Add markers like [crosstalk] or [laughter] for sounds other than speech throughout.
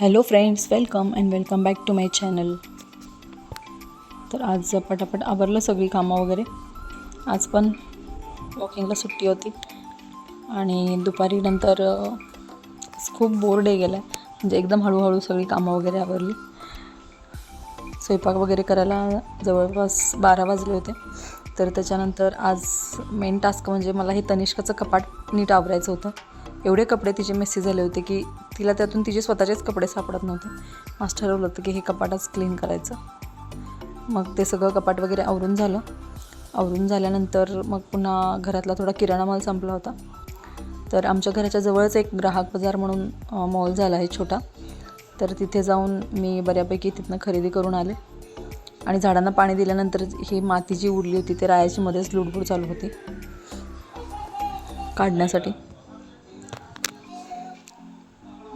Hello friends welcome and welcome back to my channel तर आज पटापट आवरलं सगळी कामं वगैरे. आज पण वॉकिंगला सुट्टी होती. आणि दुपारी नंतर खूप बोर डे गेला म्हणजे एकदम हळूहळू सगळी कामं वगैरे आवरली. स्वयंपाक वगैरे करायला जवळपास बारा वाजले होते. तर त्याच्यानंतर आज मेन टास्क म्हणजे मला हे तनिष्काचं कपाट नीट आवरायचं होतं. एवढे कपडे तिचे मेसी झाले होते की तिला त्यातून तिचे स्वतःचेच कपडे सापडत नव्हते. आज ठरवलं होतं की हे कपाटच क्लीन करायचं. मग ते सगळं कपाट वगैरे आवरून झालं. आवरून झाल्यानंतर मग पुन्हा घरातला थोडा किराणा माल संपला होता. तर आमच्या घराच्या जवळच एक ग्राहक बाजार म्हणून मॉल झाला आहे छोटा. तर तिथे जाऊन मी बऱ्यापैकी तिथनं खरेदी करून आले. आणि झाडांना पाणी दिल्यानंतर ही माती जी उरली होती ते रायाची मध्येच लुडबुड चालू होती. काढण्यासाठी.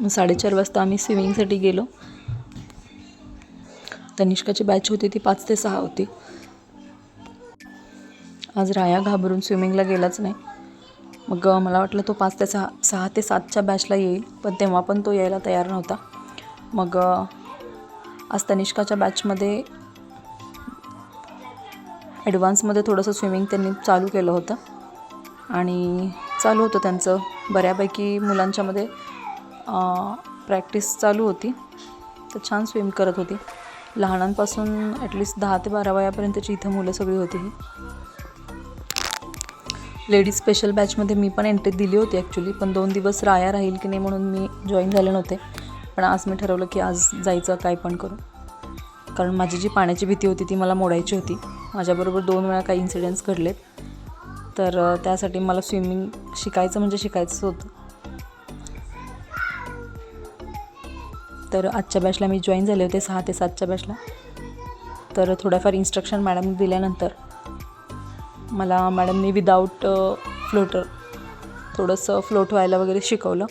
मग साडेचार वाजता आम्ही स्विमिंगसाठी गेलो. तनिष्काची बॅच होती ती पाच ते सहा होती. आज राया घाबरून स्विमिंगला गेलाच नाही. मग मला वाटलं तो पाच ते सहा सहा ते सातच्या बॅचला येईल पण तेव्हा पण तो यायला तयार नव्हता. मग आज तनिष्काच्या बॅचमध्ये ॲडव्हान्समध्ये थोडंसं स्विमिंग त्यांनी चालू केलं होतं. आणि चालू होतं त्यांचं. बऱ्यापैकी मुलांच्यामध्ये प्रॅक्टिस चालू होती. तर छान स्विम करत होती. लहानांपासून ॲटलिस्ट दहा ते बारा वयापर्यंतची इथं मुलं सगळी होती ही. लेडीज स्पेशल बॅचमध्ये मी पण एंट्री दिली होती ॲक्च्युली पण दोन दिवस राया राहील की नाही म्हणून मी जॉईन झाले नव्हते. पण आज मी ठरवलं की आज जायचं काय पण करू. कारण माझी जी पाण्याची भीती होती ती मला मोडायची होती. माझ्याबरोबर दोन वेळा काही इन्सिडेंट्स घडलेत. तर त्यासाठी मला स्विमिंग शिकायचं म्हणजे शिकायचंच होतं. तर आजच्या बॅचला मी जॉईन झाले होते सहा ते सातच्या बॅचला तर थोड्याफार इन्स्ट्रक्शन मॅडम दिल्यानंतर मला मॅडमनी विदाऊट फ्लोटर थोडंसं फ्लोट व्हायला वगैरे शिकवलं.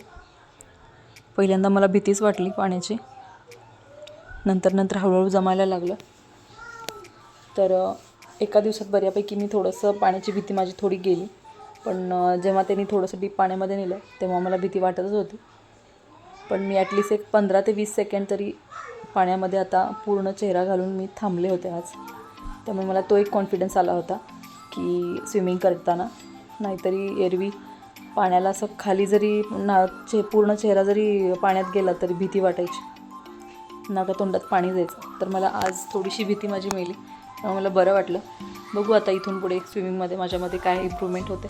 पहिल्यांदा मला भीतीच वाटली पाण्याची. नंतर नंतर हळूहळू जमायला लागलं. तर एका दिवसात बऱ्यापैकी मी थोडंसं पाण्याची भीती माझी थोडी गेली. पण जेव्हा त्यांनी थोडंसं डीप पाण्यामध्ये नेलं तेव्हा मला भीती वाटतच होती. पण मी ॲटलिस्ट एक पंधरा ते वीस सेकंड तरी पाण्यामध्ये आता पूर्ण चेहरा घालून मी थांबले होते आज. त्यामुळे मला तो एक कॉन्फिडन्स आला होता की स्विमिंग करताना. नाहीतरी एरवी पाण्याला असं खाली जरी ना चे पूर्ण चेहरा जरी पाण्यात गेला तरी भीती वाटायची. नाका तोंडात पाणी जायचं. तर मला आज थोडीशी भीती माझी मेली त्यामुळे मला बरं वाटलं. बघू आता इथून पुढे स्विमिंगमध्ये माझ्यामध्ये काय इम्प्रूव्हमेंट होते.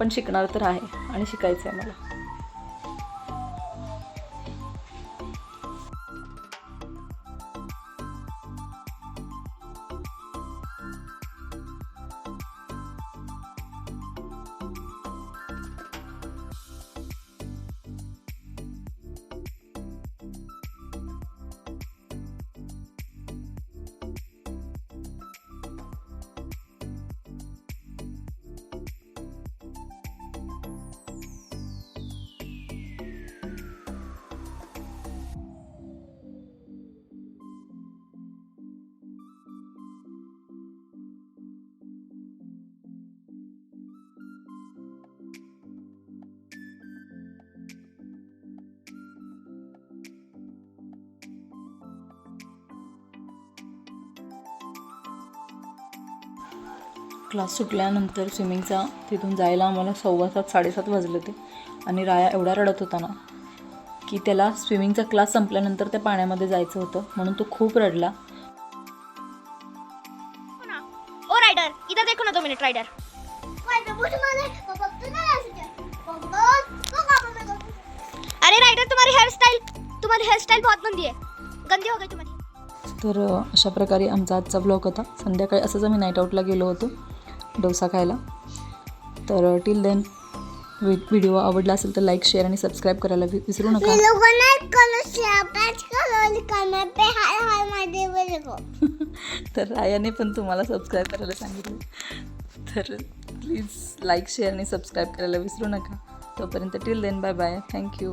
पण शिकणार तर आहे आणि शिकायचं आहे मला. क्लास सुटल्यानंतर स्विमिंगचा तिथून जायला आम्हाला सव्वा सात साडेसात वाजले होते. आणि राया एवढा रडत होता ना की त्याला स्विमिंगचा क्लास संपल्यानंतर त्या पाण्यामध्ये जायचं होतं म्हणून तो खूप रडला. ओ राइडर इधर देखो ना दो मिनट राइडर अरे राइडर तुम्हारी हेयर स्टाइल तुम्हारी हेयर स्टाइल बहुत गंदी है. गंदी हो गई तुम्हारी. तर अशा प्रकारे आमचा आजचा ब्लॉग होता. संध्याकाळी असंच आम्ही नाईट आऊटला गेलो होतो. डोसा खायला. तर टिल देन व्हिडिओ आवडला असेल तर लाईक शेअर आणि सबस्क्राईब करायला विसरू नका. [laughs] तर रायाने पण तुम्हाला सबस्क्राईब करायला सांगितलं. तर प्लीज लाईक शेअर आणि सबस्क्राईब करायला विसरू नका. तोपर्यंत till then bye bye thank you